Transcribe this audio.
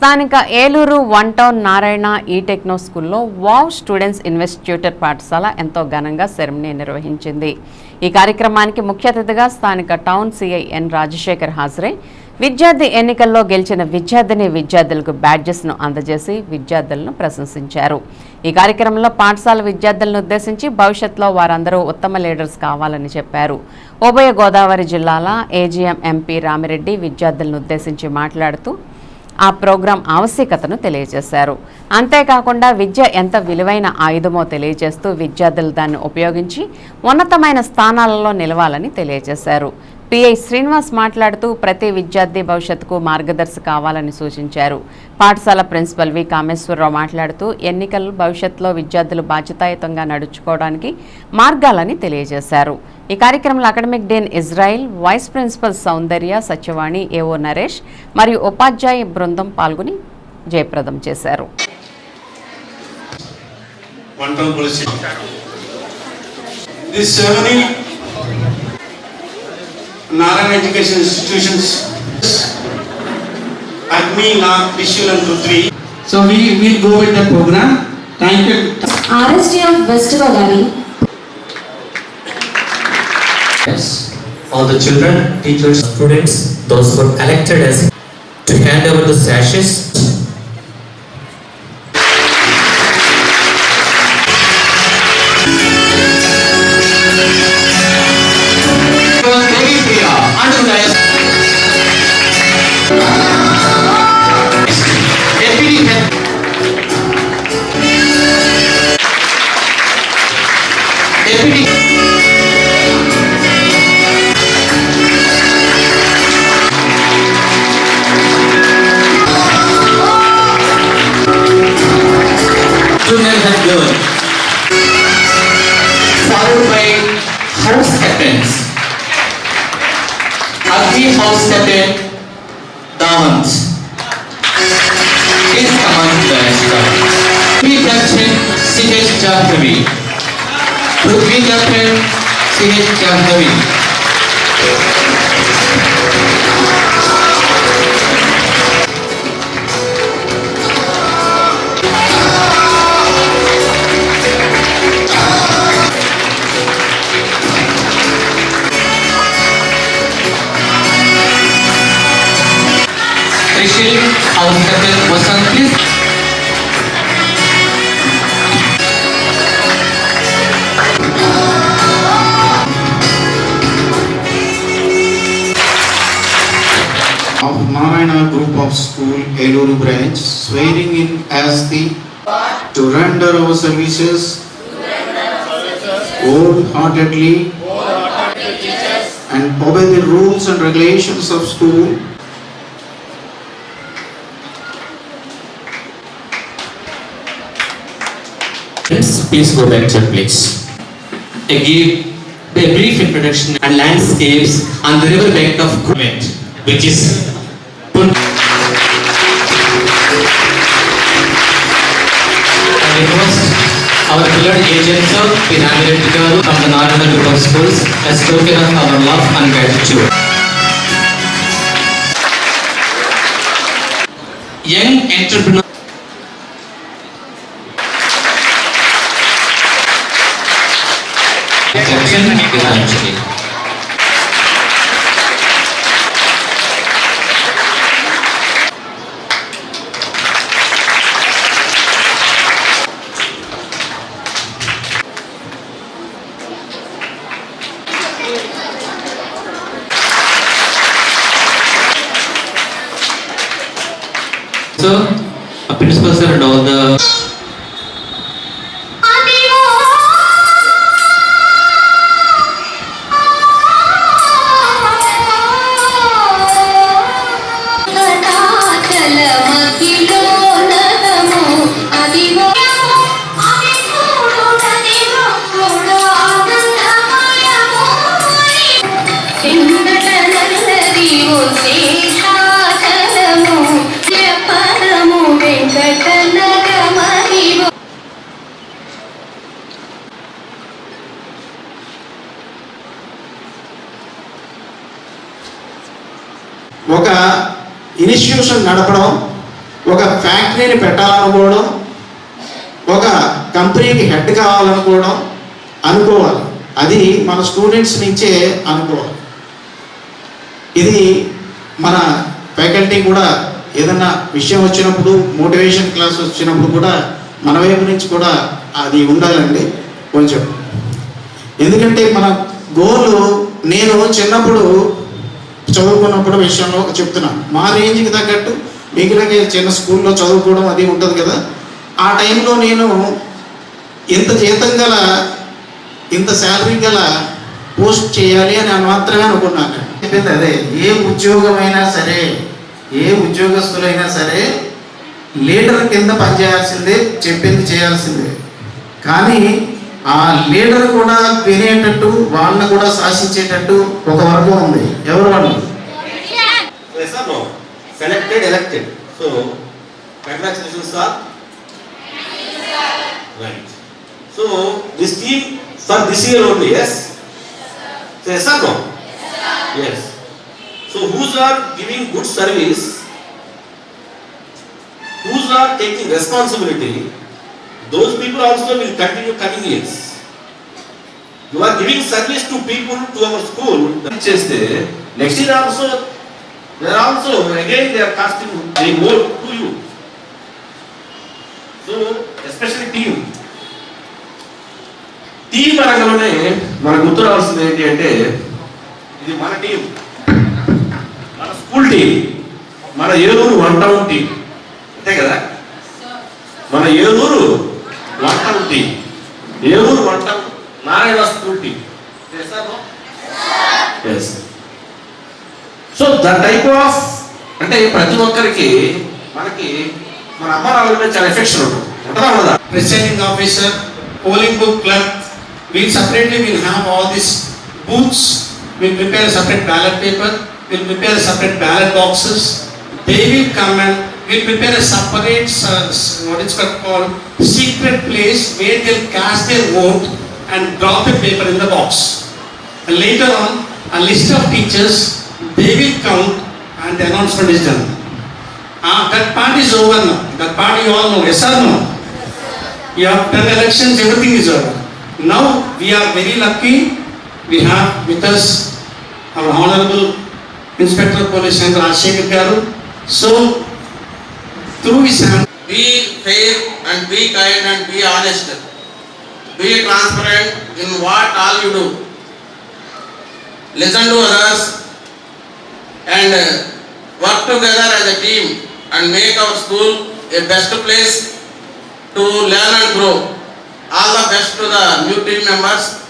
స్థానిక Eluru one town Narayana ఈ techno స్కూల్లో వావ్ స్టూడెంట్స్ ఇన్వెస్టిట్యూటర్ పాఠశాల ఎంతో ఘనంగా సెరమనీ నిర్వహించింది. ఈ కార్యక్రమానికి ముఖ్య అతిథిగా స్థానిక టౌన్ సిఐ ఎన్ రాజశేఖర్ హాజరై విద్యార్థి ఎన్నికల్లో గెలిచిన విద్యార్థిని విద్యార్థులకు బ్యాడ్జెస్ను అందజేసి విద్యార్థులను ప్రశంసించారు. ఈ కార్యక్రమంలో పాఠశాల విద్యార్థులను ఉద్దేశించి భవిష్యత్తులో వారందరూ ఉత్తమ లీడర్స్ కావాలని చెప్పారు. ఉభయ గోదావరి జిల్లాల ఏజీఎం ఎంపీ రామిరెడ్డి విద్యార్థులను ఉద్దేశించి మాట్లాడుతూ ఆ ప్రోగ్రాం ఆవశ్యకతను తెలియజేశారు. అంతేకాకుండా విద్య ఎంత విలువైన ఆయుధమో తెలియజేస్తూ విద్యార్థులు దాన్ని ఉపయోగించి ఉన్నతమైన స్థానాలలో నిలవాలని తెలియజేశారు. పిఐ శ్రీనివాస్ మాట్లాడుతూ ప్రతి విద్యార్థి భవిష్యత్తుకు మార్గదర్శి కావాలని సూచించారు. పాఠశాల ప్రిన్సిపల్ వి కామేశ్వరరావు మాట్లాడుతూ ఎన్నికలు భవిష్యత్తులో విద్యార్థులు బాధ్యతాయుతంగా నడుచుకోవడానికి మార్గాలని తెలియజేశారు. ఈ కార్యక్రమంలో academic dean Israel vice principal Soundarya Satyavani AO Naresh మరియు ఉపాధ్యాయ బృందం పాల్గొని జయప్రదం చేశారు. This ceremony, Narayan Education Institutions, Agni, Nag, Vishal and Rudri. So we will go with the program. Thank you. RSD of West Bagari. Yes, all the children, teachers, students, those who are elected as to hand over the sashes. Junior head girl. Followed by house captains. Agni house captain Dawant. Please come on to the restaurant. Prithvi captain C.H. Jahnavi. Prithvi captain C.H. Jahnavi. Eluru branch, swearing in as the to render our services wholeheartedly and obey the rules and regulations of school Friends, please go back to your place. I give a brief introduction and landscapes on the river bank of Kuwait, which is Pun- request our beloved agents of Pinamiret Garu from the Narayana Group of Schools as token of our love and gratitude. Young entrepreneur Section eventually. So, a principal sir and all the ఒక institution నడపడం ఒక ఫ్యాక్టరీని పెట్టాలనుకోవడం ఒక కంపెనీకి head కావాలనుకోవడం అనుకోవాలి. అది మన students నుంచే అనుకోవాలి. ఇది మన ఫ్యాకల్టీ కూడా ఏదన్నా విషయం వచ్చినప్పుడు మోటివేషన్ క్లాస్ వచ్చినప్పుడు కూడా మన వైపు నుంచి కూడా అది ఉండాలండి. కొంచెం. ఎందుకంటే మన గోల్ నేను చిన్నప్పుడు చదువుకున్నప్పుడు విషయంలో చెప్తున్నాను మా రేంజ్కి తగ్గట్టు మిగిలిన చిన్న స్కూల్లో చదువుకోవడం అది ఉంటుంది కదా. ఆ టైంలో నేను ఇంత జీతం గల ఇంత శాలరీ గల పోస్ట్ చేయాలి అని మాత్రమే అనుకున్నాను చెప్పింది అదే. ఏ ఉద్యోగమైనా సరే ఏ ఉద్యోగస్తులైనా సరే లీడర్ కింద పనిచేయాల్సిందే చెప్పింది చేయాల్సిందే. కానీ ఆ లీడర్ కూడా తినేటట్టు వాళ్ళని కూడా శాసించేటట్టు ఒక వర్గం ఉంది. ఎవరు వాళ్ళు? Selected elected so congratulation sir right so this theme for this year only us are giving good service whose are taking responsibility those people also will continue coming years. You are giving service to people, to our school, చేస్తే next year also They are also, again, they are casting a vote to you. So, especially team. Team అనగానే మనకు గుర్తు రావాల్సింది ఏంటి అంటే ఇది మన team మన స్కూల్ టీం మన ఏలూరు వన్ టౌన్ టీం అంతే కదా మన ఏలూరు వంటంటి దేవుడు వంటం నారాయణ స్ఫూర్తి సో ద టైప్ ఆఫ్ అంటే ప్రతి ఒక్కరికి మనకి మన అమ్మ రావాల మీద చాలా ఎఫెక్ట్స్ ఉంటుంది presiding officer polling book clerk we'll separately we'll have all this booths will prepare separate ballot paper we'll prepare separate ballot boxes they will come and will prepare a separate, uh, what is called, secret place where they'll cast their vote and drop a paper in the box. And later on, a list of teachers, they will count and the announcement is done. Ah, that part is over now, that part you all know, yes or no? You have done elections, everything is over. Now, we are very lucky, we have with us our honorable Inspector of Police Shankar Rajshekhar Garu. So, through his be fair and be kind and be honest. Be transparent in what all you do. Listen to others and uh, work together as a team and make our school a best place to learn and grow. All the best to the new team members